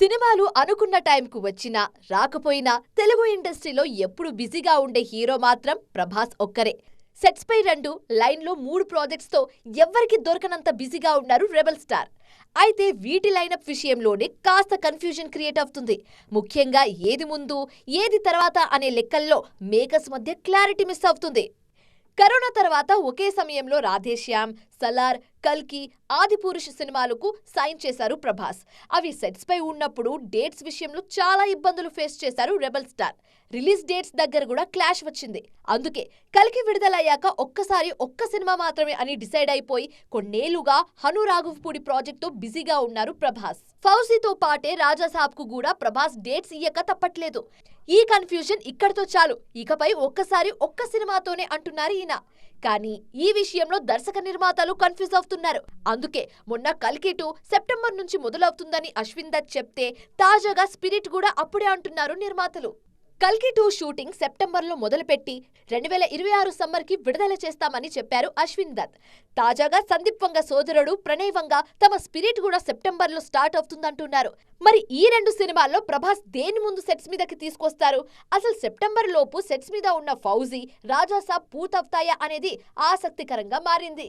సినిమాలు అనుకున్న టైంకు వచ్చినా రాకపోయినా తెలుగు ఇండస్ట్రీలో ఎప్పుడు బిజీగా ఉండే హీరో మాత్రం ప్రభాస్ ఒక్కరే. సెట్స్ పై రెండు లైన్లో మూడు ప్రాజెక్ట్స్తో ఎవ్వరికి దొరకనంత బిజీగా ఉన్నారు రెబల్ స్టార్. అయితే వీటి లైనప్ విషయంలోనే కాస్త కన్ఫ్యూజన్ క్రియేట్ అవుతుంది. ముఖ్యంగా ఏది ముందు ఏది తర్వాత అనే లెక్కల్లో మేకర్స్ మధ్య క్లారిటీ మిస్ అవుతుంది. కరోనా తర్వాత ఒకే సమయంలో రాధేశ్యామ్ సలార్ కల్కి ఆదిపురుష సినిమాలకు సైన్ చేశారు ప్రభాస్. అవి సెట్స్ పై ఉన్నప్పుడు డేట్స్ విషయంలో చాలా ఇబ్బందులు ఫేస్ చేశారు రెబల్ స్టార్. రిలీజ్ డేట్స్ దగ్గర కూడా క్లాష్ వచ్చింది. అందుకే కల్కి విడుదలయ్యాక ఒక్కసారి ఒక్క సినిమా మాత్రమే అని డిసైడ్ అయిపోయి కొన్నేళ్ళుగా హను రాఘవపూడి ప్రాజెక్ట్తో బిజీగా ఉన్నారు ప్రభాస్. ఫౌజీతో పాటే రాజాసాబ్కు కూడా ప్రభాస్ డేట్స్ ఇయ్యక తప్పట్లేదు. ఈ కన్ఫ్యూజన్ ఇక్కడితో చాలు. ఇకపై ఒక్కసారి ఒక్క సినిమాతోనే అంటున్నారు ఈయన. కానీ ఈ విషయంలో దర్శక నిర్మాతలు కన్ఫ్యూజ్ అవుతున్నారు. అందుకే మొన్న కల్కి టూ సెప్టెంబర్ నుంచి మొదలవుతుందని అశ్విన్ దత్ చెప్తే తాజాగా స్పిరిట్ కూడా అప్పుడే అంటున్నారు నిర్మాతలు. కల్కి టూ షూటింగ్ సెప్టెంబర్లో మొదలుపెట్టి రెండు వేల ఇరవై ఆరు సమ్మర్కి విడుదల చేస్తామని చెప్పారు అశ్విన్ దత్. తాజాగా సందీప్ వంగ సోదరుడు ప్రణయ్ వంగ తమ స్పిరిట్ కూడా సెప్టెంబర్లో స్టార్ట్ అవుతుందంటున్నారు. మరి ఈ రెండు సినిమాల్లో ప్రభాస్ దేని ముందు సెట్స్ మీదకి తీసుకొస్తారు? అసలు సెప్టెంబర్ లోపు సెట్స్ మీద ఉన్న ఫౌజీ రాజాసాబ్ పూర్తవుతాయా అనేది ఆసక్తికరంగా మారింది.